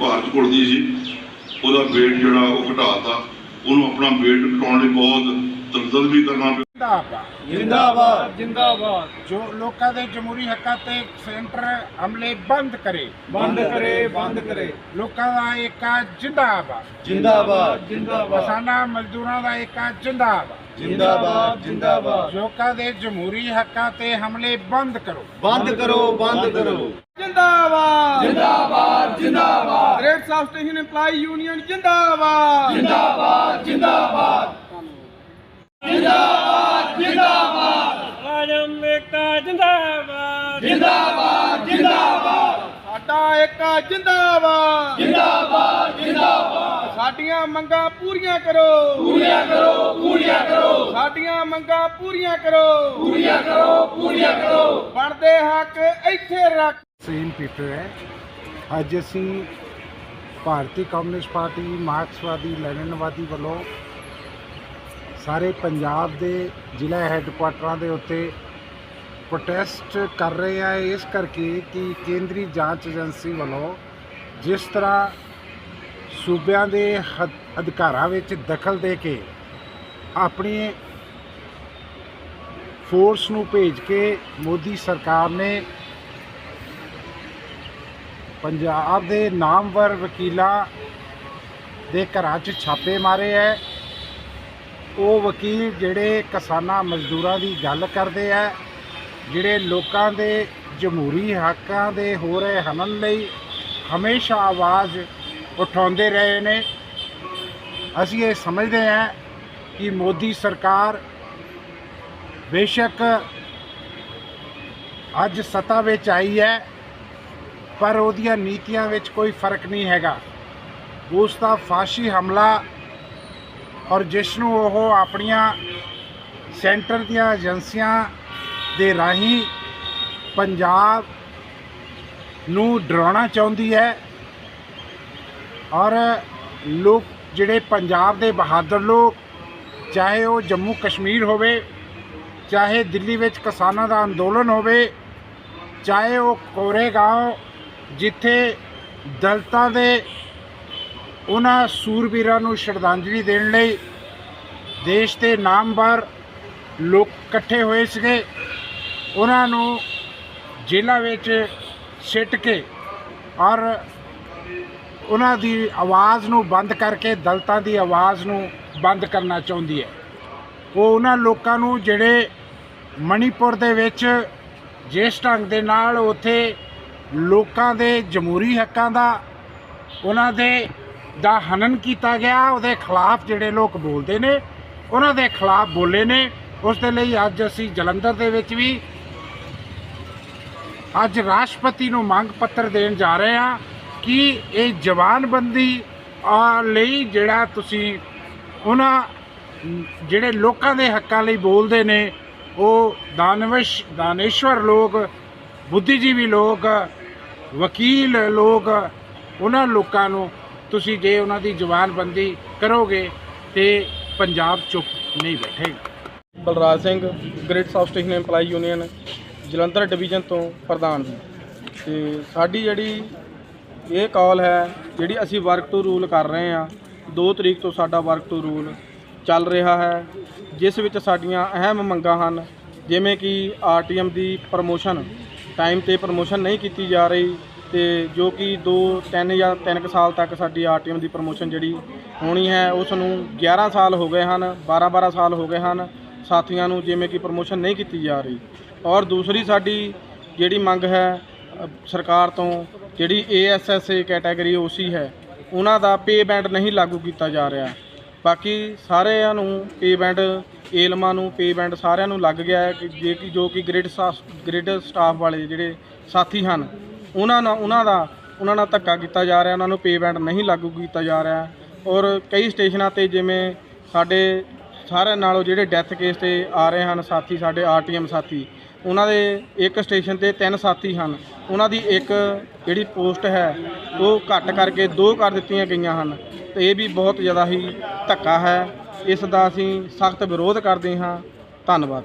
ਭਾਰਤ ਘੁਲਦੀ ਸੀ। ਉਹਦਾ weight ਜਿਹੜਾ ਉਹ ਘਟਾਤਾ। ਉਹਨੂੰ ਆਪਣਾ weight ਘਟਾਉਣ ਲਈ ਬਹੁਤ ਦਲਦਲ ਵੀ ਕਰਨਾ ਪਿਆ। ਜਿੰਦਾਬਾਦ। ਜਿੰਦਾਬਾਦ। ਜਿੰਦਾਬਾਦ। ਜੋ ਲੋਕਾਂ ਦੇ ਜਮਹੂਰੀ ਹੱਕਾਂ ਤੇ ਸੈਂਟਰ ਹਮਲੇ ਬੰਦ ਕਰੇ। ਬੰਦ ਕਰੇ ਬੰਦ ਕਰੇ। ਲੋਕਾਂ ਦਾ ਏਕਾ ਜਿੰਦਾਬਾਦ। ਜਿੰਦਾਬਾਦ ਜਿੰਦਾਬਾਦ। ਕਿਸਾਨਾਂ ਮਜ਼ਦੂਰਾਂ ਦਾ ਏਕਾ ਜਿੰਦਾਬਾਦ। ਜਿੰਦਾਬਾਦ ਜਿੰਦਾਬਾਦ। ਲੋਕਾਂ ਦੇ ਜਮਹੂਰੀ ਹੱਕਾਂ ਤੇ ਹਮਲੇ ਬੰਦ ਕਰੋ। ਬੰਦ ਕਰੋ ਬੰਦ ਕਰੋ ਜਿੰਦਾਬਾਦ ਜਿੰਦਾਬਾਦ ਜਿੰਦਾਬਾਦ ਗ੍ਰੇਟ ਸਾਫ਼ ਸਟੇਸ਼ਨ EMPLOYE ਯੂਨੀਅਨ ਜਿੰਦਾਬਾਦ। ਜਿੰਦਾਬਾਦ ਜਿੰਦਾਬਾਦ। ਜਿੰਦਾਬਾਦ ਜਿੰਦਾਬਾਦ। ਆਜਮ ਏਕਾ ਜਿੰਦਾਬਾਦ। ਜਿੰਦਾਬਾਦ ਜਿੰਦਾਬਾਦ। ਸਾਡਾ ਏਕਾ ਜਿੰਦਾਬਾਦ। ਜਿੰਦਾਬਾਦ ਜਿੰਦਾਬਾਦ। ਸਾਡੀਆਂ ਮੰਗਾਂ ਪੂਰੀਆਂ ਕਰੋ। ਪੂਰੀਆਂ ਕਰੋ ਪੂਰੀਆਂ ਕਰੋ। ਸਾਡੀਆਂ ਮੰਗਾਂ ਪੂਰੀਆਂ ਕਰੋ। ਪੂਰੀਆਂ ਕਰੋ ਪੂਰੀਆਂ ਕਰੋ। ਬਣਦੇ ਹੱਕ ਇੱਥੇ ਰੱਖ। ਸੇਮ ਪੀਪਲ ਹੈ। ਅੱਜ ਅਸੀਂ ਭਾਰਤੀ ਕਮਿਊਨਿਸਟ ਪਾਰਟੀ, ਮਾਰਕਸਵਾਦੀ, ਲੈਨਨਵਾਦੀ ਵੱਲੋਂ ਸਾਰੇ ਪੰਜਾਬ ਦੇ ਜ਼ਿਲ੍ਹਾ ਹੈੱਡਕੁਆਟਰਾਂ ਦੇ ਉੱਤੇ ਪ੍ਰੋਟੈਸਟ ਕਰ ਰਹੇ ਆ। ਇਸ ਕਰਕੇ ਕਿ ਕੇਂਦਰੀ ਜਾਂਚ ਏਜੰਸੀ ਵੱਲੋਂ ਜਿਸ ਤਰ੍ਹਾਂ ਸੂਬਿਆਂ ਦੇ ਹੱਦ- ਅਧਿਕਾਰਾਂ ਵਿੱਚ ਦਖਲ ਦੇ ਕੇ ਆਪਣੀ ਫੋਰਸ ਨੂੰ ਭੇਜ ਕੇ ਮੋਦੀ ਸਰਕਾਰ ਨੇ ਪੰਜਾਬ ਦੇ ਨਾਮਵਰ ਵਕੀਲਾਂ ਦੇ ਘਰਾਂ 'ਚ ਛਾਪੇ ਮਾਰੇ ਹੈ ਉਹ ਵਕੀਲ ਜਿਹੜੇ ਕਿਸਾਨਾਂ ਮਜ਼ਦੂਰਾਂ ਦੀ ਗੱਲ ਕਰਦੇ ਆ ਜਿਹੜੇ ਲੋਕਾਂ ਦੇ ਜਮਹੂਰੀ ਹੱਕਾਂ ਦੇ ਹੋ ਰਹੇ ਹਨਨ ਲਈ ਹਮੇਸ਼ਾ ਆਵਾਜ਼ ਉਠਾਉਂਦੇ ਰਹੇ ਨੇ। ਅਸੀਂ ਇਹ ਸਮਝਦੇ ਹਾਂ ਕਿ ਮੋਦੀ ਸਰਕਾਰ ਬੇਸ਼ੱਕ ਅੱਜ ਸੱਤਾ ਵਿੱਚ ਆਈ ਹੈ ਪਰ ਉਹਦੀਆਂ ਨੀਤੀਆਂ ਵਿੱਚ ਕੋਈ ਫ਼ਰਕ ਨਹੀਂ ਹੈਗਾ। ਉਸ ਦਾ ਫਾਸ਼ੀ ਹਮਲਾ ਔਰ ਜਿਸ ਨੂੰ ਉਹ ਆਪਣੀਆਂ ਸੈਂਟਰ ਦੀਆਂ ਏਜੰਸੀਆਂ ਦੇ ਰਾਹੀਂ ਪੰਜਾਬ ਨੂੰ ਡਰਾਉਣਾ ਚਾਹੁੰਦੀ ਹੈ ਔਰ ਲੋਕ ਜਿਹੜੇ ਪੰਜਾਬ ਦੇ ਬਹਾਦਰ ਲੋਕ, ਚਾਹੇ ਉਹ ਜੰਮੂ ਕਸ਼ਮੀਰ ਹੋਵੇ, ਚਾਹੇ ਦਿੱਲੀ ਵਿੱਚ ਕਿਸਾਨਾਂ ਦਾ ਅੰਦੋਲਨ ਹੋਵੇ, ਚਾਹੇ ਉਹ ਕੋਰੇਗਾਂਵ ਜਿੱਥੇ ਦਲਤਾਂ ਦੇ ਉਹਨਾਂ ਸੂਰਬੀਰਾਂ ਨੂੰ ਸ਼ਰਧਾਂਜਲੀ ਦੇਣ ਲਈ ਦੇਸ਼ ਦੇ ਨਾਮਵਰ ਲੋਕ ਇਕੱਠੇ ਹੋਏ ਸੀਗੇ। ਉਹਨਾਂ ਨੂੰ ਜੇਲ੍ਹਾਂ ਵਿੱਚ ਸਿੱਟ ਕੇ ਔਰ ਉਹਨਾਂ ਦੀ ਆਵਾਜ਼ ਨੂੰ ਬੰਦ ਕਰਕੇ ਦਲਤਾਂ ਦੀ ਆਵਾਜ਼ ਨੂੰ ਬੰਦ ਕਰਨਾ ਚਾਹੁੰਦੀ ਹੈ। ਉਹ ਉਹਨਾਂ ਲੋਕਾਂ ਨੂੰ ਜਿਹੜੇ ਮਣੀਪੁਰ ਦੇ ਵਿੱਚ ਜਿਸ ਢੰਗ ਦੇ ਨਾਲ ਉੱਥੇ ਲੋਕਾਂ ਦੇ ਜਮਹੂਰੀ ਹੱਕਾਂ ਦਾ ਉਹਨਾਂ ਦੇ ਦਾ ਹਨਨ ਕੀਤਾ ਗਿਆ, ਉਹਦੇ ਖਿਲਾਫ ਜਿਹੜੇ ਲੋਕ ਬੋਲਦੇ ਨੇ, ਉਹਨਾਂ ਦੇ ਖਿਲਾਫ ਬੋਲੇ ਨੇ। ਉਸ ਦੇ ਲਈ ਅੱਜ ਅਸੀਂ ਜਲੰਧਰ ਦੇ ਵਿੱਚ ਵੀ ਅੱਜ ਰਾਸ਼ਟਰਪਤੀ ਨੂੰ ਮੰਗ ਪੱਤਰ ਦੇਣ ਜਾ ਰਹੇ ਹਾਂ ਕਿ ਇਹ ਜਵਾਨਬੰਦੀ ਆ ਲਈ ਜਿਹੜਾ ਤੁਸੀਂ ਉਹਨਾਂ, ਜਿਹੜੇ ਲੋਕਾਂ ਦੇ ਹੱਕਾਂ ਲਈ ਬੋਲਦੇ ਨੇ, ਉਹ ਦਾਨਵਸ਼, ਦਾਨੇਸ਼ਵਰ ਲੋਕ ਬੁੱਧੀਜੀਵੀ ਲੋਕ, ਵਕੀਲ ਲੋਕ, ਉਹਨਾਂ ਲੋਕਾਂ ਨੂੰ ਤੁਸੀਂ ਜੇ ਉਹਨਾਂ ਦੀ ਜਵਾਨਬੰਦੀ ਕਰੋਗੇ ਤੇ ਪੰਜਾਬ ਚੁੱਪ ਨਹੀਂ ਬੈਠੇਗਾ। Balraj Singh great south station EMPLOYE union Jalandhar division ਤੋਂ ਪ੍ਰਧਾਨ ਜੀ। ਤੇ ਸਾਡੀ ਜਿਹੜੀ ਇਹ ਕਾਲ ਹੈ, ਜਿਹੜੀ ਅਸੀਂ ਵਰਕ ਟੂ ਰੂਲ ਕਰ ਰਹੇ ਹਾਂ 2 ਤਰੀਕ ਤੋਂ ਸਾਡਾ ਵਰਕ ਟੂ ਰੂਲ ਚੱਲ ਰਿਹਾ ਹੈ, ਜਿਸ ਵਿੱਚ ਸਾਡੀਆਂ ਅਹਿਮ ਮੰਗਾਂ ਹਨ, ਜਿਵੇਂ ਕਿ ਆਰਟੀਐਮ ਦੀ ਪ੍ਰਮੋਸ਼ਨ ਟਾਈਮ ਤੇ ਪ੍ਰਮੋਸ਼ਨ ਨਹੀਂ ਕੀਤੀ ਜਾ ਰਹੀ ਤੇ ਜੋ ਕਿ 2 3 ਜਾਂ 3 ਕੁ ਸਾਲ ਤੱਕ ਸਾਡੀ ਆਰਟੀਐਮ ਦੀ ਪ੍ਰਮੋਸ਼ਨ ਜਿਹੜੀ ਹੋਣੀ ਹੈ ਉਸ ਨੂੰ 11 ਸਾਲ ਹੋ ਗਏ ਹਨ 12 12 ਸਾਲ ਹੋ ਗਏ ਹਨ, ਸਾਥੀਆਂ ਨੂੰ ਜਿਵੇਂ ਕਿ ਪ੍ਰਮੋਸ਼ਨ ਨਹੀਂ ਕੀਤੀ ਜਾ ਰਹੀ। ਔਰ ਦੂਸਰੀ ਸਾਡੀ ਜਿਹੜੀ ਮੰਗ ਹੈ ਸਰਕਾਰ ਤੋਂ, ਜਿਹੜੀ ਏਐਸਐਸਏ ਕੈਟਾਗਰੀ ਓਸੀ ਹੈ, ਉਹਨਾਂ ਦਾ ਪੇ ਬੈਂਡ ਨਹੀਂ ਲਾਗੂ ਕੀਤਾ ਜਾ ਰਿਹਾ। ਬਾਕੀ ਸਾਰਿਆਂ ਨੂੰ ਪੇਮੈਂਟ ਏਲਮਾਂ ਨੂੰ ਪੇਮੈਂਟ ਸਾਰਿਆਂ ਨੂੰ ਲੱਗ ਗਿਆ ਹੈ ਕਿ ਜੇ ਕਿ ਜੋ ਕਿ ਗ੍ਰਿਡ ਗ੍ਰਿਡ ਸਟਾਫ ਵਾਲੇ ਜਿਹੜੇ ਸਾਥੀ ਹਨ, ਉਹਨਾਂ ਨਾਲ, ਉਹਨਾਂ ਦਾ, ਉਹਨਾਂ ਨਾਲ ਧੱਕਾ ਕੀਤਾ ਜਾ ਰਿਹਾ, ਉਹਨਾਂ ਨੂੰ ਪੇਮੈਂਟ ਨਹੀਂ ਲਾਗੂ ਕੀਤਾ ਜਾ ਰਿਹਾ। ਔਰ ਕਈ ਸਟੇਸ਼ਨਾਂ ਤੇ ਜਿਵੇਂ ਸਾਡੇ ਸਾਰਿਆਂ ਨਾਲੋਂ ਜਿਹੜੇ ਡੈਥ ਕੇਸ ਤੇ ਆ ਰਹੇ ਹਨ ਸਾਥੀ, ਸਾਡੇ ਆਰਟੀਐਮ ਸਾਥੀ, ਉਹਨਾਂ ਦੇ ਇੱਕ ਸਟੇਸ਼ਨ ਤੇ ਤਿੰਨ ਸਾਥੀ ਹਨ। ਉਹਨਾਂ ਦੀ ਇੱਕ ਜਿਹੜੀ ਪੋਸਟ ਹੈ, ਉਹ ਘੱਟ ਕਰਕੇ ਦੋ ਕਰ ਦਿੱਤੀਆਂ ਗਈਆਂ ਹਨ। ਤੇ ਇਹ ਵੀ ਬਹੁਤ ਜ਼ਿਆਦਾ ਹੀ ਧੱਕਾ ਹੈ। ਇਸ ਦਾ ਅਸੀਂ ਸਖਤ ਵਿਰੋਧ ਕਰਦੇ ਹਾਂ। ਧੰਨਵਾਦ।